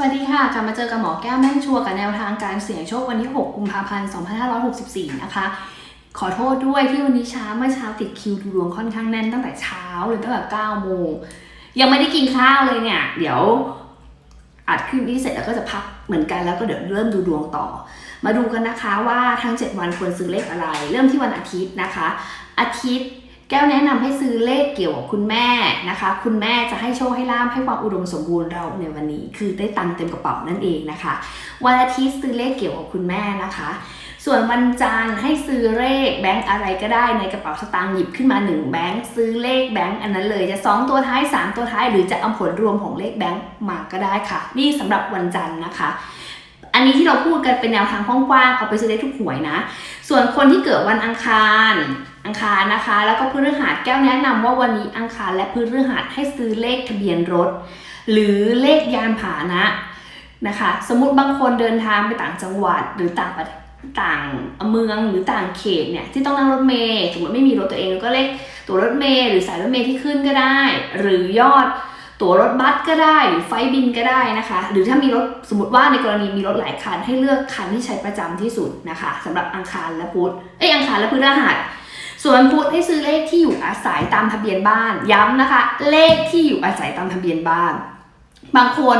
สวัสดีค่ะ กลับมาเจอกับหมอแก้วแม่นชัวร์กับแนวทางการเสี่ยงโชควันที่ 6 กุมภาพันธ์ 2564 นะคะ ขอโทษด้วยที่วันนี้ช้าเมื่อเช้าติดคิวดูดวงค่อนข้างแน่นตั้งแต่เช้าเลยตั้งแต่9โมงยังไม่ได้กินข้าวเลยเนี่ย เดี๋ยวอัดคลิปนี้เสร็จแล้วก็จะพักเหมือนกันแล้วก็เดี๋ยวเริ่มดูดวงต่อ มาดูกันนะคะว่าทั้ง 7 วันควรซื้อเลขอะไร เริ่มที่วันอาทิตย์นะคะ อาทิตย์ แก้วแนะนำให้ซื้อเลขเกี่ยวกับคุณแม่นะคะ คุณแม่จะให้โชคให้ลาภให้ความอุดมสมบูรณ์เราในวันนี้ คือได้ตังค์เต็มกระเป๋านั่นเองนะคะ วันอาทิตย์ซื้อเลขเกี่ยวกับคุณแม่นะคะ ส่วนวันจันทร์ให้ซื้อเลขแบงก์อะไรก็ได้ในกระเป๋าสตางค์หยิบขึ้นมา1แบงค์ซื้อเลขแบงก์อันนั้นเลยจะ 2 ตัวท้าย 3 ตัวท้าย หรือจะเอาผลรวมของเลขแบงก์มาก็ได้ค่ะ นี่สำหรับวันจันทร์นะคะ อันนี้ที่เราพูดกันเป็นแนวทางกว้างๆเอาไปซื้อได้ทุกหวยนะ ส่วนคนที่เกิดวันอังคาร อังคารนะคะ แล้วก็พฤหัสแก้วแนะนำว่าวันนี้อังคารและพฤหัสให้ซื้อเลขทะเบียนรถ หรือเลขยานพาหนะนะคะ สมมติบางคนเดินทางไปต่างจังหวัดหรือต่างประเทศต่างเมืองหรือต่างเขตเนี่ยที่ต้องนั่งรถเมล์สมมติไม่มีรถตัวเองก็เลขตัวรถเมล์หรือสายรถเมล์ที่ขึ้นก็ได้ หรือยอด ตั๋วรถบัสก็ได้หรือไฟบินก็ได้นะคะ หรือถ้ามีรถสมมติว่าในกรณีมีรถหลายคันให้เลือกคันที่ใช้ประจำที่สุดนะคะสำหรับอังคารและพุธเอ้ยอังคารและพฤหัสส่วนพุธให้ซื้อเลขที่อยู่อาศัยตามทะเบียนบ้าน ย้ำนะคะ เลขที่อยู่อาศัยตามทะเบียนบ้าน บางคน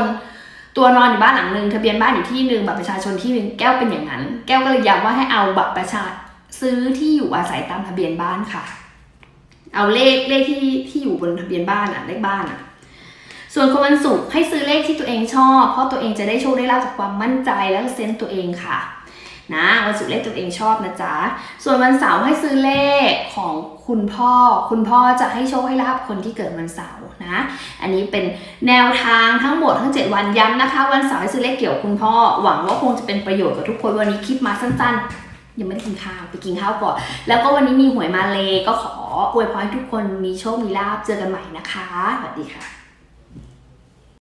ตัวนอนอยู่บ้านหลังหนึ่งทะเบียนบ้านอยู่ที่หนึ่งบัตรประชาชนที่หนึ่งแก้วเป็นอย่างนั้น แก้วก็เลยย้ำว่าให้เอาบัตรประชาซื้อที่อยู่อาศัยตามทะเบียนบ้านค่ะ เอาเลขเลขที่ที่อยู่บนทะเบียนบ้านอะเลขบ้านอะ ส่วนคนวันศุกร์ให้ซื้อเลขที่ตัวเองชอบ เพราะตัวเองจะได้โชคได้ลาบจากความมั่นใจแล้วเซนส์ตัวเองค่ะนะวันศุกร์เลขตัวเองชอบนะจ๊ะ ส่วนวันเสาร์ให้ซื้อเลขของคุณพ่อ คุณพ่อจะให้โชคให้ลาบคนที่เกิดวันเสาร์นะ อันนี้เป็นแนวทางทั้งหมดทั้ง 7 วันย้ำนะคะ วันเสาร์ให้ซื้อเลขเกี่ยวกับคุณพ่อ หวังว่าคงจะเป็นประโยชน์กับทุกคนวันนี้คลิปมาสั้นๆ ยังไม่ได้กินข้าวไปกินข้าวก่อน แล้วก็วันนี้มีหวยมาเลยก็ขออวยพรให้ทุกคนมีโชคมีลาบเจอกันใหม่นะคะสวัสดีค่ะ